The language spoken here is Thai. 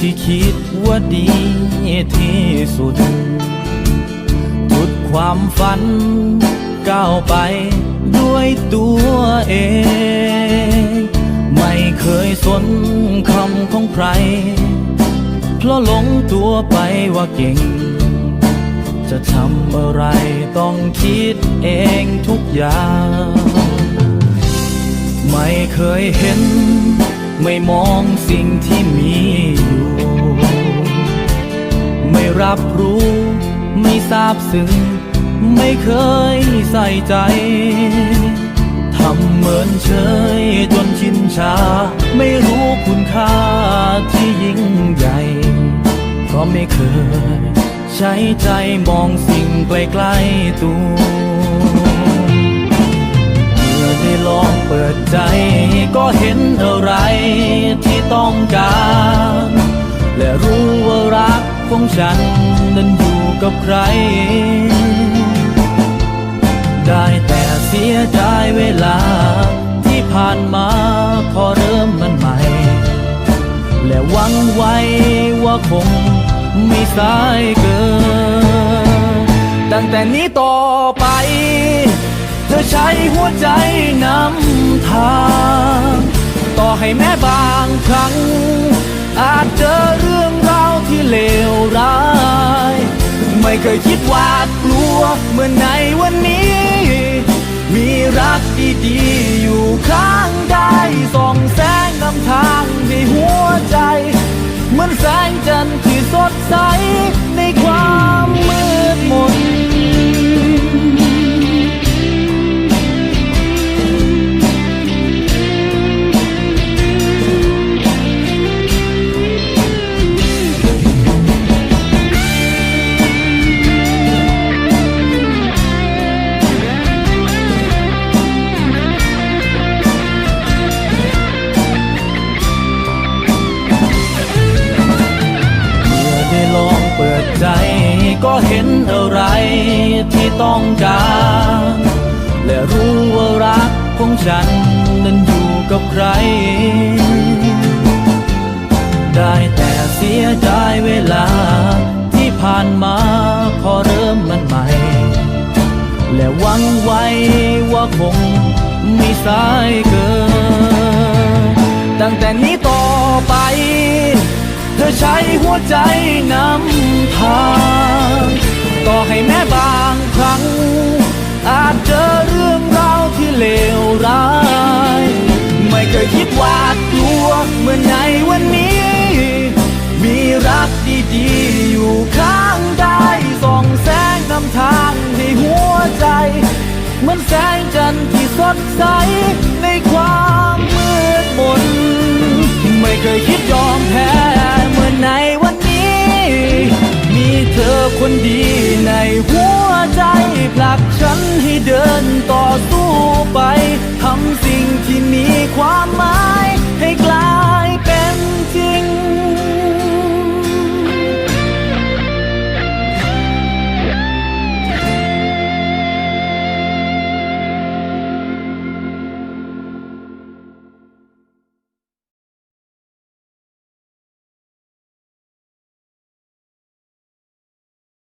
ที่คิดว่าดีที่สุด ทุดความฝันก้าวไปด้วยตัวเอง ไม่เคยสนคำของใคร เพราะหลงตัวไปว่าเก่ง จะทำอะไรต้องคิดเองทุกอย่าง ไม่เคยเห็นไม่มองสิ่งที่มี รับรู้ไม่ทราบซึ้งไม่เคยใส่ใจ ทำเหมือนเฉยจนชินชา ไม่รู้คุณค่าที่ยิ่งใหญ่ เพราะไม่เคยใช้ใจมองสิ่งไกลๆตัวเมื่อได้ลองเปิดใจ ก็เห็นอะไรที่ต้องการ และรู้ว่ารัก ของฉันนั้นอยู่กับใคร ได้แต่เสียดายเวลาที่ผ่านมาพอเริ่มมันใหม่ และหวังไว้ว่าคงไม่สายเกิน ตั้งแต่นี้ต่อไป เธอใช้หัวใจนำทาง ต่อให้แม้บางครั้ง อาจเจอเรื่อง ที่เลวร้าย ไม่เคยคิดหวาดกลัวเมื่อในวันนี้ มีรักดีๆอยู่ข้างได้ส่องแสงนำทางให้ ก็เห็นอะไรที่ต้องการ และรู้ว่ารักของฉันนั้นอยู่กับใคร ได้แต่เสียดายเวลาที่ผ่านมาพอเริ่มมันใหม่ และหวังไว้ว่าคงไม่สายเกิน ตั้งแต่นี้ต่อไป เธอใช้หัวใจนำทาง ต่อให้แม้บางครั้ง อาจเจอเรื่องราวที่เลวร้าย ไม่เคยคิดหวาดกลัวเมื่อในวันนี้ มีรักดีๆอยู่ข้างได้ส่องแสงนำทางให้หัวใจ เหมือนแสงจันทร์ที่สดใสในความมืดมน ไม่เคยคิดยอมแพ้เมื่อในวันนี้ มีเธอคนดี หลักฉันให้เดินต่อสู้ไปทำสิ่งที่มีความหมาย